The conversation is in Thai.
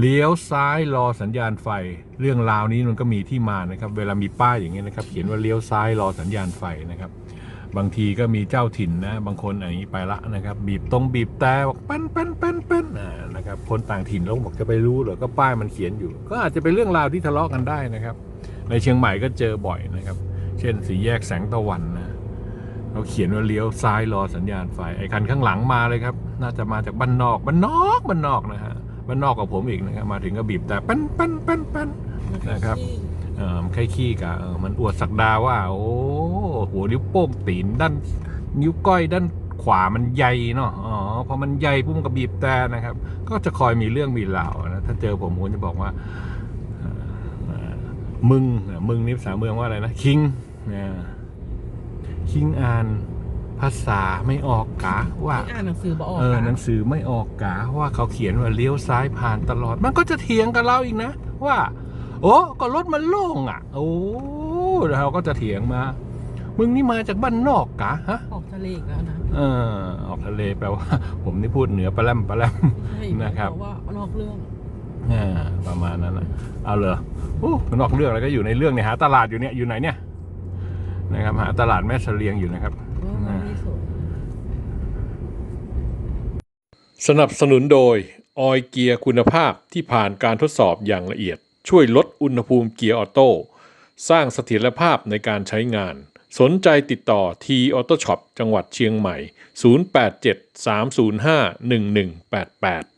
เลี้ยวซ้ายรอสัญญาณไฟ เรื่องราวนี้มันก็มีที่มานะครับ เวลามีป้ายอย่างเงี้ยนะครับ เขียนว่าเลี้ยวซ้ายรอสัญญาณไฟนะครับ บางทีก็มีเจ้าถิ่นนะ บางคนอย่างนี้ไปละนะครับ บีบตรงบีบแต่บอกเป้นเป้นเป้นเป้นอ่านะครับ คนต่างถิ่นแล้วบอกจะไปรู้เหรอ ก็ป้ายมันเขียนอยู่ ก็อาจจะเป็นเรื่องราวที่ทะเลาะกันได้นะครับ ในเชียงใหม่ก็เจอบ่อยนะครับ เช่นสีแยกแสงตะวันนะเขาเขียนว่าเลี้ยวซ้ายรอสัญญาณไฟ ไอ้คันข้างหลังมาเลยครับ น่าจะมาจากบ้านนอก บ้านนอก บ้านนอกนะฮะ บ้านนอกกับผมอีกนะครับมาถึงก็บีบแต่เป้นเป้นเป้นเป้นนะครับเออมันแค่ขี้กะเออมันอวดสักดาว่า โอ้หัวนิ้วโป้งตีนด้านนิ้วก้อยด้านขวามันใหญ่เนาะอ๋อพอมันใหญ่ปุ๊บมันก็บีบแต่นะครับ ก็จะคอยมีเรื่องมีราวนะถ้าเจอผมผมจะบอกว่าเอ่อเอ่อมึงอะมึงนี่ภาษาเมืองว่าอะไรนะคิงคิงอ่าน ภาษาไม่ออกกะว่าอ่านหนังสือบอกออกเอออะหนังสือไม่ออกกาว่าเขาเขียนว่าเลี้ยวซ้ายผ่านตลอด มันก็จะเถียงกับเราอีกนะ ว่า โอ้ก็รถมันโล่งอะ โอ้เราก็จะเถียงมามึงนี่มาจากบ้านนอกกะฮะออกทะเลอีกแล้วนะเออออกทะเลแปลว่า ผมนี่พูดเหนือปลาแรมปลาแรมใช่นะครับเพราะว่านอกเรื่องอ่าประมาณนั้นนะเอาเลยโอ้นอกเรื่องแล้วก็อยู่ในเรื่องเนี่ยหาตลาดอยู่เนี่ยอยู่ไหนเนี่ยนะครับหาตลาดแม่เสลียงอยู่นะครับ เออมันไม่สวย สนับสนุนโดย ออยเกียร์คุณภาพที่ผ่านการทดสอบอย่างละเอียด ช่วยลดอุณหภูมิเกียร์ออโต้สร้างเสถียรภาพในการใช้งาน สนใจติดต่อ T Auto Shop จังหวัดเชียงใหม่ 087 305 1188